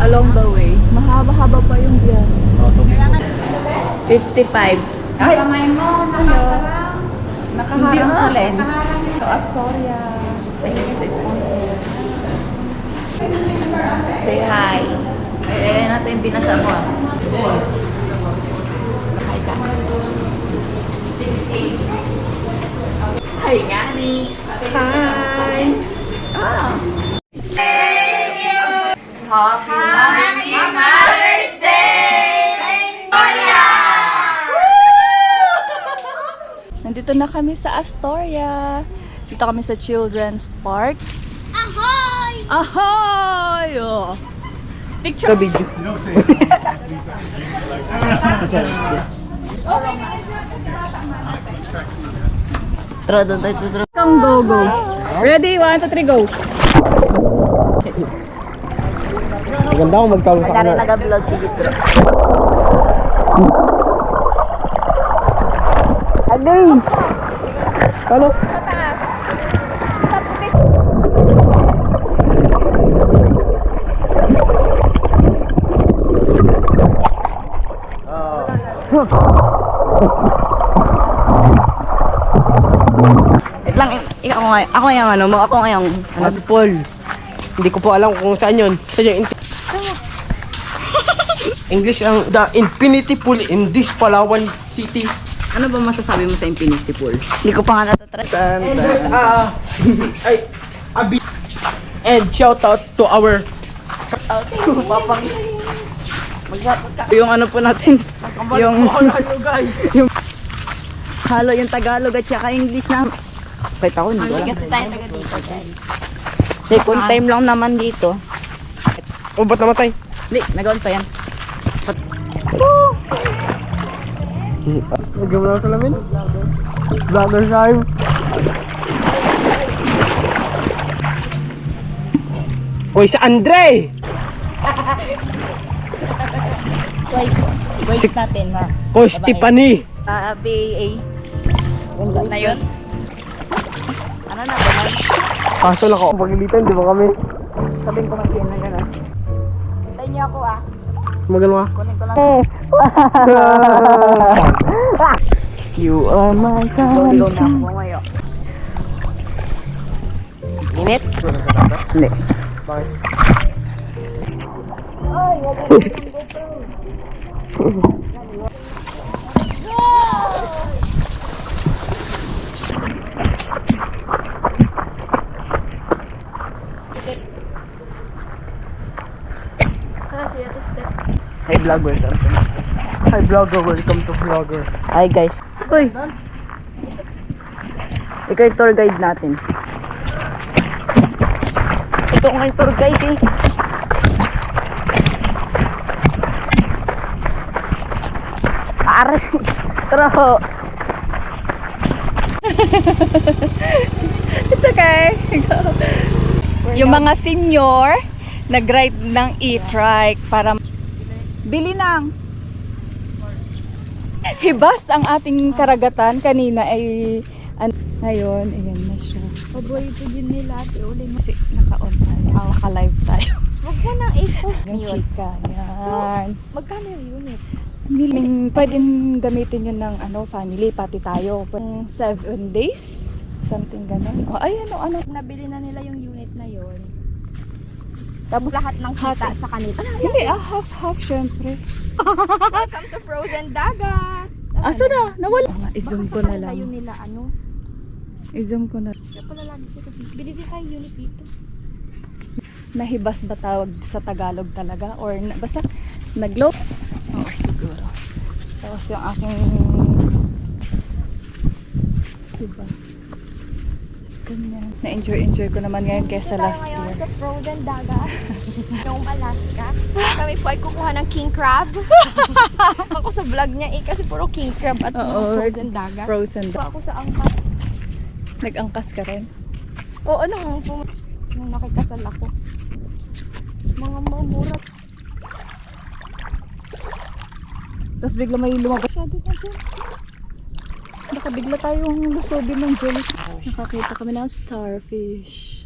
along the way. Mahaba-haba pa yung biyan. 55. Ay, Kamay mo, nakasarap. nakaharap sa lens. So, Astoria. Thank you sa sponsor. Say hi. Eh, natin yung binasa mo. ah. Hi ka. Hi, Gani. Hi. Ah. Happy Mother's Day! Nandito na kami sa Astoria. Dito kami sa Children's Park. Ahoy! Ahoy! Oh. Picture. video. Tara, doon tayo. Come, go, go. Ready? One, two, three, go. Maganda kung magkaroon sa kanal. nag-vlog si Gitro. Agay! Ano? Wait lang, ako nga, ako yung ano mo, ako nga yung, ano, Paul. Hindi ko po alam kung saan yun. Saan yung English ang The Infinity Pool in this Palawan City. ano ba masasabi mo sa Infinity Pool? Hindi ko pa nga natatry. And there's a ay, a big and shout out to our Papang, yung ano po natin, yung, you guys. halo yung Tagalog at saka English na. Kahit ako, hindi ko alam. Kasi tayo taga dito, guys. Second time lang naman dito. Oh, ba't namatay? Hindi, nagawan pa yan. Mo lang sa lamin. Vlogger time. Uy, sa Andre! Twice. Twice natin, ma. Ko Stephanie! Ah, BAA. Na yun? Ano na ba? Kaso lang ako pagilitan, di ba kami? Sabihin ko ng na gano'n. Hintayin niyo ako ah. Magano ka? Kunin ko lang. you are my sunshine. na ako ngayon. Init? Hindi. Bakit? Hey vlogger. Hi vlogger, welcome to vlogger. Hi guys. Uy. Ikaw yung tour guide natin. Ito nga yung tour guide eh. Pare. Tara ho. It's okay. yung mga senior, nag-ride ng e-trike para bili ng hibas ang ating karagatan kanina ay an ngayon ayan na siya Paborito din nila, ate Uli. kasi naka-on tayo ah, naka-live tayo Huwag mo nang i-post yung yun. chika yan Magkano yung unit? Niling, pwedeng gamitin yun ng ano, family, pati tayo. Pang seven days? Something ganun. Oh, ay, ano, ano. Nabili na nila yung unit na yun. Tapos, Lahat ng kita sa kanila. hindi, ah, half-half, syempre. Welcome to Frozen Dagat! Asa na? Nawala. Ah, i-zoom ko na lang. nila, ano? I-zoom ko na. Kaya pala lagi dito. Bili din kayo unit dito. Nahibas ba tawag sa Tagalog talaga? Or na, basta nag-loss? Oo, siguro. Tapos yung aking diba? Ganyan. Na-enjoy-enjoy ko naman ngayon kesa last ngayon year. sa Frozen Dagat. Yung Alaska. Kami po ay kukuha ng king crab. ako sa vlog niya eh, kasi puro king crab at Oo, frozen dagat. Frozen. So, ako sa angkas. Nag-angkas ka rin? Oo, pum- nung nakikasal ako. Mga mamura. Tapos bigla may lumabas. Masyado na dyan. Baka bigla tayong lusogin ng jellyfish. Nakakita kami ng starfish.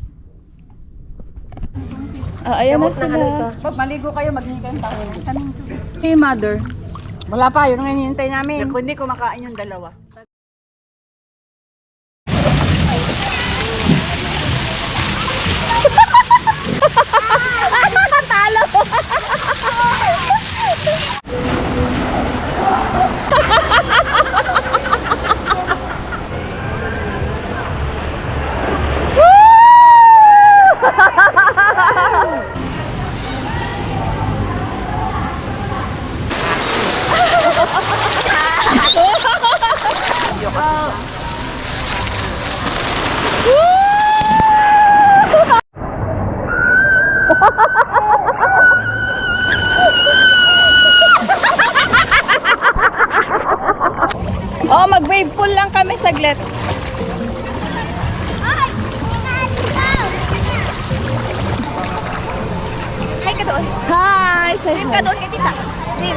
Ah, ayan na sila. Pag maligo kayo, maghingi kayong tubig. Hey, mother. Wala pa, yun ang hinihintay namin. Hindi kumakain yung dalawa. Kami saglit. Hi ka doon. Hi! Say Swim hi. ka doon kay tita. Swim.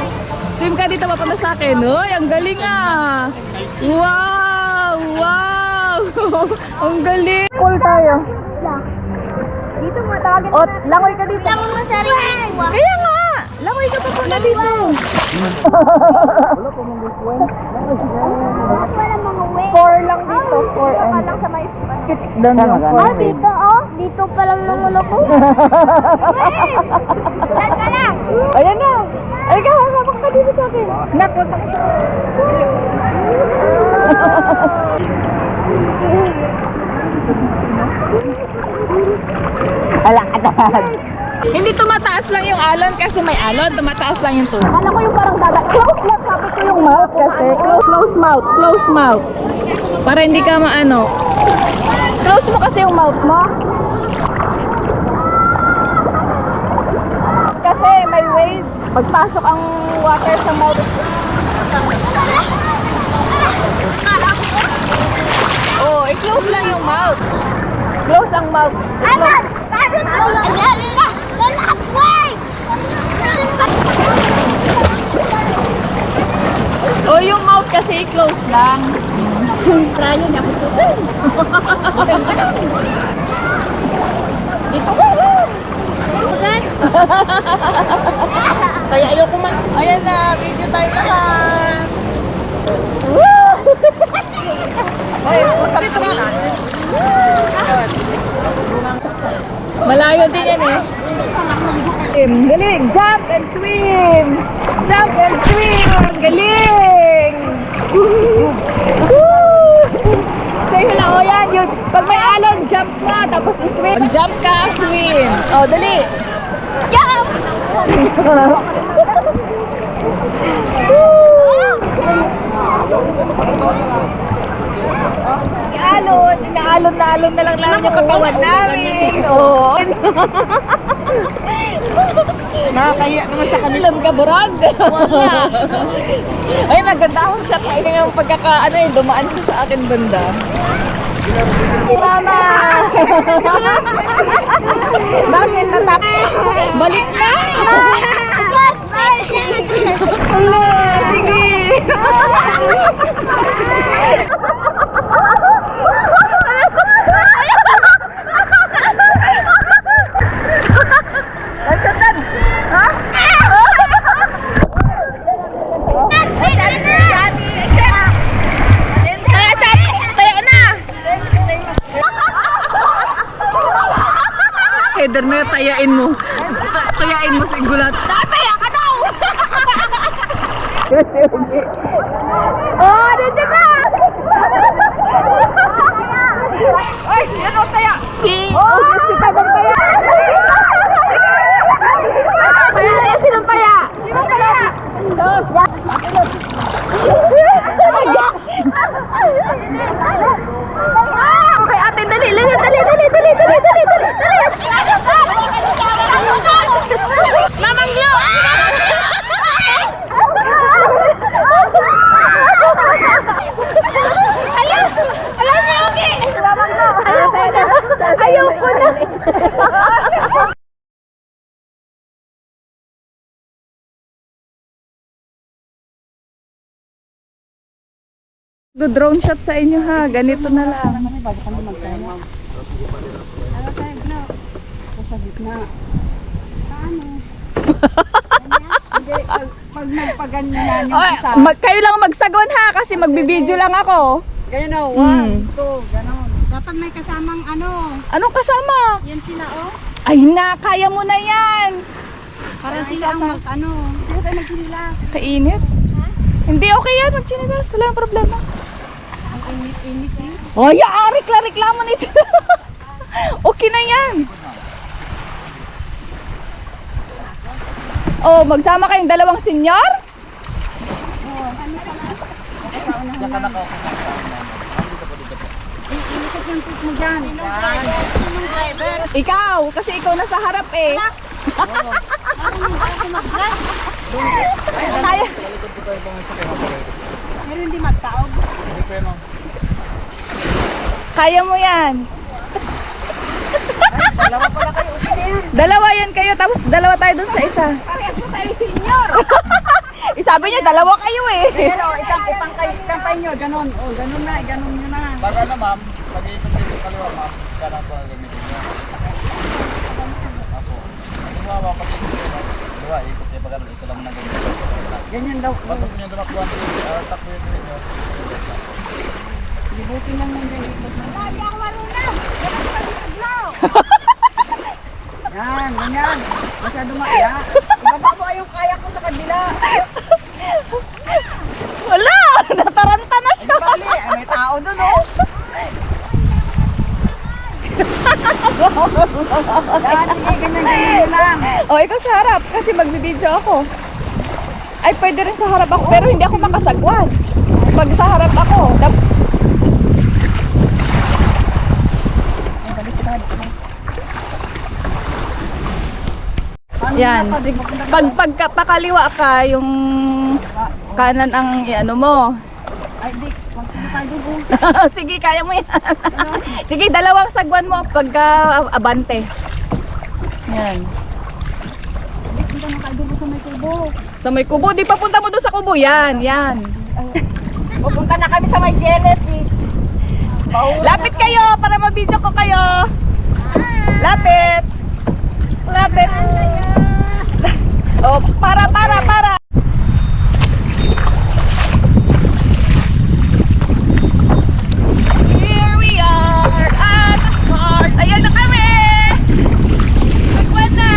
Swim ka dito papunta sa akin. Uy, ang galing ah! Wow! Wow! ang galing! Pool tayo. Dito mo, tawagin O, langoy ka dito. Langon mo sarili ko ah. Kaya nga! Langoy ka papunta dito. Wala And... lang sa may Doon yung. Oh, dito oh. Dito pa lang naman ako. Saan ka lang? Ayan na! Ay, ka, habang ka dito sa akin. Nak, wag ka. Wala ka Hindi tumataas lang yung alon kasi may alon, tumataas lang yung tubig. Akala ko yung parang dada. Close lang sabi ko yung mouth kasi. Close, close mouth, close mouth. Para hindi ka maano. Close mo kasi yung mouth mo. Kasi may wave. Pagpasok ang water sa mouth. Oh, i-close lang yung mouth. Close ang mouth. Ano? The last. Oh, yung mouth kasi i-close lang. Try yun, ako po. Kaya ayoko man. Ayan na, video tayo lahat. Ay, dito ka. Malayo din yan eh. Galing! Jump and swim! Jump and swim! Galing! Yung, pag may alon, jump ka, tapos swim. Pag jump ka, swim. Oh, dali. Jump! Alon, inaalon na alon na lang namin yung katawan namin. Oo. Nakakahiya naman sa kanila. Alam ka, Burag? Ay, maganda akong shot. Ay, yung pagkaka, ano eh, dumaan siya sa akin banda. Mama! Bakit natap? Balik na! Hala, sige! Header na tayain mo. Ta- Tayain mo sa gulat. Tataya ka daw! oh, nandiyan na! Ay, ano taya? Si, oh, si Tabang Taya. Eh, sinong taya? Sinong taya? Dos. Okay, ate, dali, dali, dali, dali, dali, dali, dali, dali, Do drone shot sa inyo ha, ganito na lang. Sa gitna. ano. Hindi, pag, pag nagpaganyan yung isa. kayo lang magsagon ha kasi magbibideo lang ako. Ganyan o, one, two, ganon. Dapat may kasamang ano. Anong kasama? Yan sila oh. Ay na, kaya mo na yan. Para sila ang mag ano. Sila tayo magsilila. Kainit. Hindi, okay yan. Magchinilas. Wala nang problema. Ang init-init eh. Oh, yeah, rekla-reklamo nito. okay na yan. Oh, magsama kayong dalawang senyor? Diyan ka naka Iikot yung tip mo dyan. Ikaw, kasi ikaw nasa harap eh. Kaya, Pero hindi magtaog. kaya mo yan. Dalawa pala kayo. Na. Dalawa yan kayo, tapos dalawa tayo dun sa isa. Parehas mo tayo senior. Isabi niya, dalawa kayo eh. Ganyan o, isang ipangkay, ipangkay nyo, ganon. O, ganon na, ganon nyo na. Para na ma'am, pag-iikot kayo sa kaliwa ma'am, kanan po ang gamitin niyo. Apo. Kaliwa, pag-ikot kayo ma'am. Kaliwa, ikot kayo pag ito lang na gamitin. Ganyan daw. Pag gusto niyo dumakbuhan kayo, uh, takbo yun niyo. Libutin lang yung ikot na. Lagi ako marunong. Yan, ganyan. Masyado makaya. Ibaba mo yung kaya ko sa kabila. Wala! Nataranta na siya. Ay, may tao doon oh. Yan, sige, ganyan, ganyan lang. O, ikaw sa harap kasi magbibideo ako. Ay, pwede rin sa harap ako, pero hindi ako makasagwan. Pag sa harap ako, dap- Yan, pag pagka pakaliwa ka, yung kanan ang ano mo. Ay, di, huwag mo tayo doon. Sige, kaya mo yan. Sige, dalawang sagwan mo pagka abante. Yan. Punta na tayo doon sa may tubo. Sa may kubo, di pa punta mo doon sa kubo. Yan, yan. Pupunta na kami sa may jellyfish. Lapit kayo para mabidyo ko kayo. Lapit. Lapit. Oh, para, para, para. Here we are at the start. Ayan na kami. Sagwan na.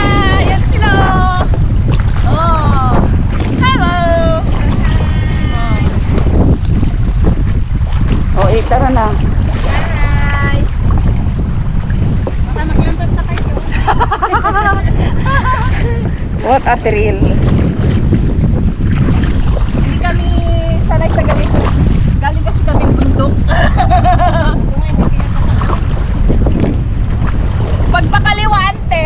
Ayan sila. Oh. Hello. Oh. Oh, eh, tara na. Baka maglampas na kayo. What a thrill. Hindi kami sanay sa ganito. Galing kasi kami bundok. pag pakaliwante,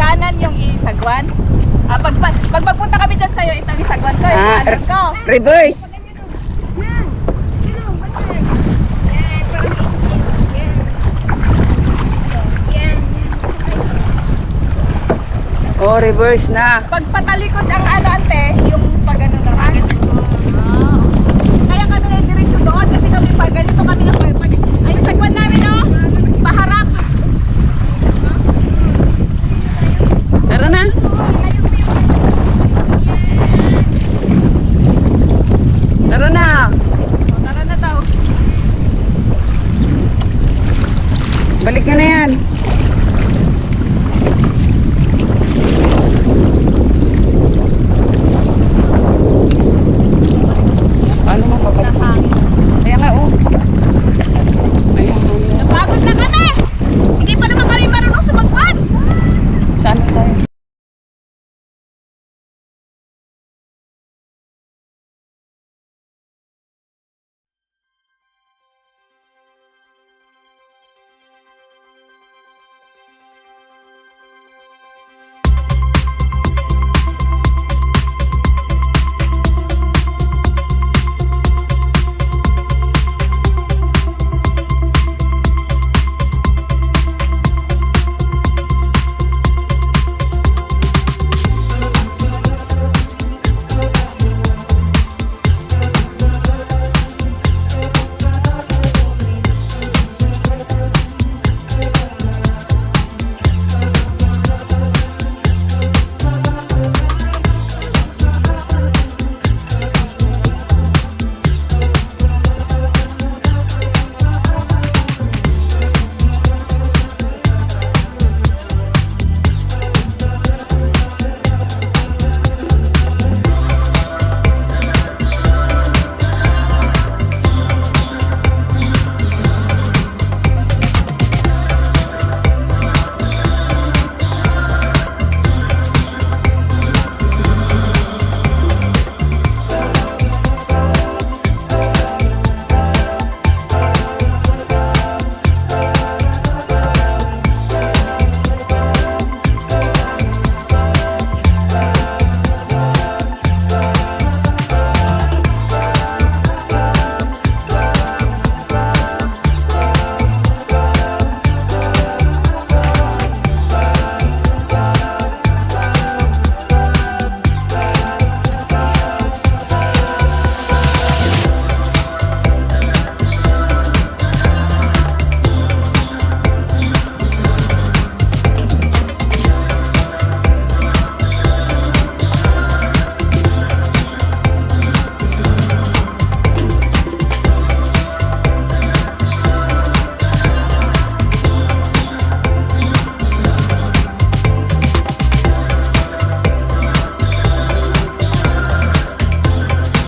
kanan yung isagwan. Ah, pag, pag, pag magpunta kami dyan sa'yo, ito ang isagwan ko, yung Ah, kanan ko. Reverse. Oh, reverse na. Pag patalikod ang ano ante, yung pag ano naman. Ah. Kaya kami na diretso doon kasi kami pag ganito kami na pag, pag ayun sagwan namin no. Paharap. Tara na. Tara na. Tara na daw. Balik na na yan.